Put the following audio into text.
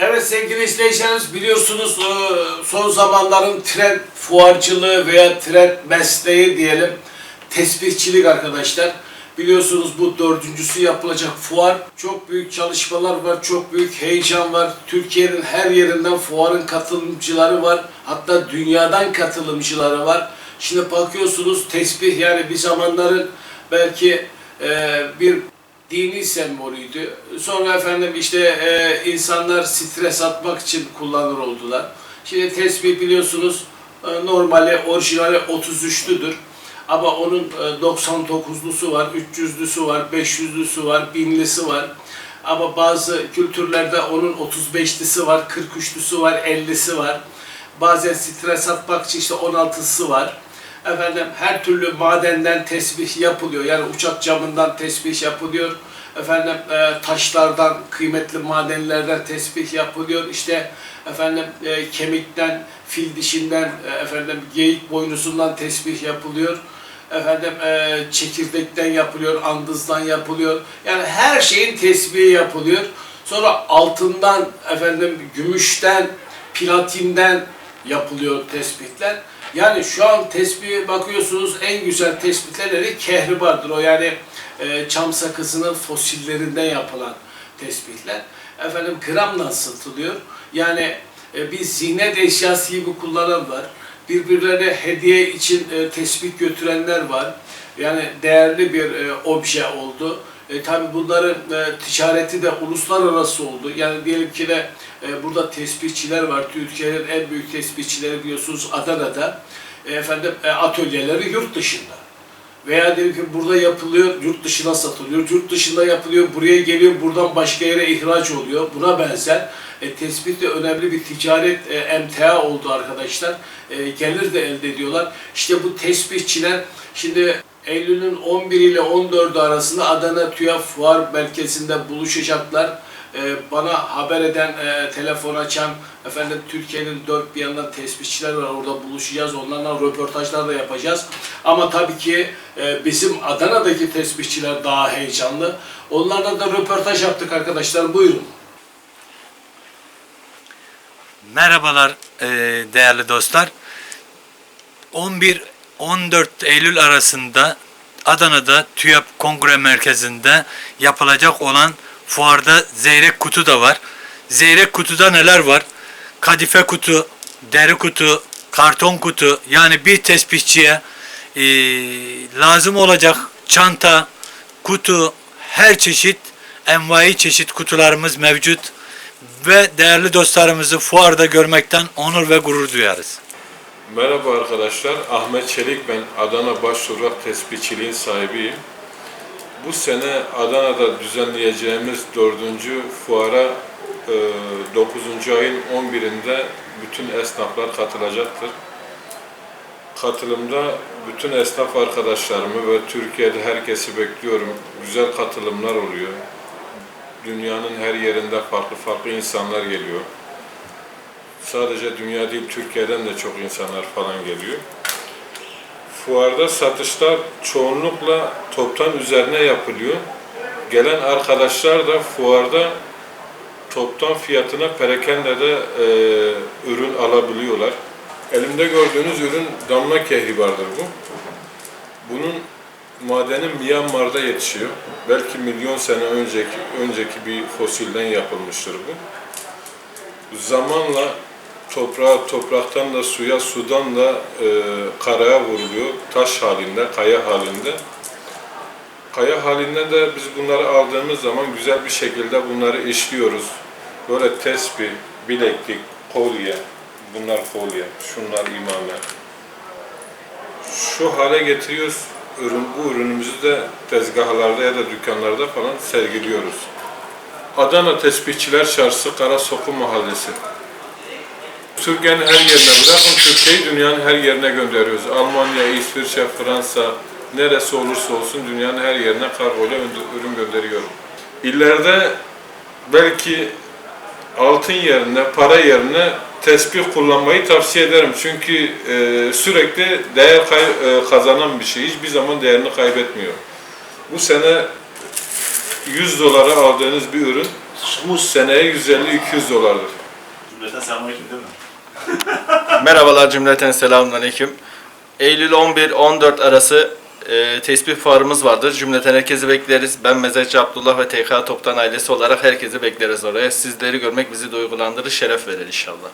Evet sevgili izleyicilerimiz biliyorsunuz e, son zamanların trend fuarcılığı veya trend mesleği diyelim tesbihçilik arkadaşlar. Biliyorsunuz bu dördüncüsü yapılacak fuar. Çok büyük çalışmalar var, çok büyük heyecan var. Türkiye'nin her yerinden fuarın katılımcıları var. Hatta dünyadan katılımcıları var. Şimdi bakıyorsunuz tesbih yani bir zamanların belki e, bir dini sembolüydü. Sonra efendim işte e, insanlar stres atmak için kullanır oldular. Şimdi tesbih biliyorsunuz e, normali, orijinali 33'lüdür. Ama onun e, 99'lusu var, 300'lüsü var, 500'lüsü var, 1000'lisi var. Ama bazı kültürlerde onun 35'lisi var, 43'lüsü var, 50'si var. Bazen stres atmak için işte 16'sı var. Efendim her türlü madenden tesbih yapılıyor. Yani uçak camından tesbih yapılıyor. Efendim e, taşlardan, kıymetli madenlerden tesbih yapılıyor. İşte efendim e, kemikten, fil dişinden, e, efendim geyik boynuzundan tesbih yapılıyor. Efendim e, çekirdekten yapılıyor, andızdan yapılıyor. Yani her şeyin tesbihi yapılıyor. Sonra altından, efendim gümüşten, platinden yapılıyor tespitler. Yani şu an tesbih bakıyorsunuz en güzel tespitleri kehribardır. O yani e, çam sakızının fosillerinden yapılan tespitler. Efendim gramla satılıyor. Yani e, bir ziynet eşyası gibi kullanan var. Birbirlerine hediye için e, tespih götürenler var. Yani değerli bir e, obje oldu. E, tabii bunların e, ticareti de uluslararası oldu. Yani diyelim ki de e, burada tespihçiler var. Türkiye'nin en büyük tespihçileri biliyorsunuz Adana'da. E, efendim e, atölyeleri yurt dışında. Veya diyelim ki burada yapılıyor, yurt dışına satılıyor. Yurt dışında yapılıyor, buraya geliyor, buradan başka yere ihraç oluyor. Buna benzer. E, tespit de önemli bir ticaret e, emtia oldu arkadaşlar. E, gelir de elde ediyorlar. İşte bu tespihçiler şimdi Eylül'ün 11 ile 14 arasında Adana TÜYAP Fuar Merkezi'nde buluşacaklar. Ee, bana haber eden, e, telefon açan, efendim Türkiye'nin dört bir yanından tespihçiler var. Orada buluşacağız. Onlarla röportajlar da yapacağız. Ama tabii ki e, bizim Adana'daki tespihçiler daha heyecanlı. Onlarla da röportaj yaptık arkadaşlar. Buyurun. Merhabalar e, değerli dostlar. 11-14 Eylül arasında Adana'da TÜYAP Kongre Merkezi'nde yapılacak olan fuarda zeyrek kutu da var. Zeyrek kutuda neler var? Kadife kutu, deri kutu, karton kutu yani bir tespihçiye e, lazım olacak çanta, kutu, her çeşit envai çeşit kutularımız mevcut ve değerli dostlarımızı fuarda görmekten onur ve gurur duyarız. Merhaba arkadaşlar, Ahmet Çelik ben. Adana Başvurak Tespihçiliğin sahibiyim. Bu sene Adana'da düzenleyeceğimiz dördüncü fuara e, 9. ayın 11'inde bütün esnaflar katılacaktır. Katılımda bütün esnaf arkadaşlarımı ve Türkiye'de herkesi bekliyorum. Güzel katılımlar oluyor. Dünyanın her yerinde farklı farklı insanlar geliyor. Sadece dünya değil, Türkiye'den de çok insanlar falan geliyor. Fuarda satışlar çoğunlukla toptan üzerine yapılıyor. Gelen arkadaşlar da fuarda toptan fiyatına perakendede e, ürün alabiliyorlar. Elimde gördüğünüz ürün damla kehribardır bu. Bunun madeni Myanmar'da yetişiyor. Belki milyon sene önceki önceki bir fosilden yapılmıştır bu. Zamanla toprağa, topraktan da suya, sudan da e, karaya vuruluyor. Taş halinde, kaya halinde. Kaya halinde de biz bunları aldığımız zaman güzel bir şekilde bunları işliyoruz. Böyle tespih, bileklik, kolye, bunlar kolye, şunlar imame. Şu hale getiriyoruz. Ürün, bu ürünümüzü de tezgahlarda ya da dükkanlarda falan sergiliyoruz. Adana Tespihçiler Çarşısı Karasoku Mahallesi. Türkiye'nin her yerine bırakın Türkiye'yi dünyanın her yerine gönderiyoruz. Almanya, İsviçre, Fransa neresi olursa olsun dünyanın her yerine kargoyla ürün gönderiyorum. İleride belki altın yerine, para yerine tespih kullanmayı tavsiye ederim. Çünkü e, sürekli değer kay- e, kazanan bir şey. Hiçbir zaman değerini kaybetmiyor. Bu sene 100 dolara aldığınız bir ürün bu seneye 150-200 dolardır. Cümleten selamünaleyküm değil mi? Merhabalar cümleten selamünaleyküm. Eylül 11-14 arası e, tesbih fuarımız vardır. Cümleten herkesi bekleriz. Ben Mezarcı Abdullah ve TK Toptan ailesi olarak herkesi bekleriz oraya. Sizleri görmek bizi duygulandırır, şeref verir inşallah.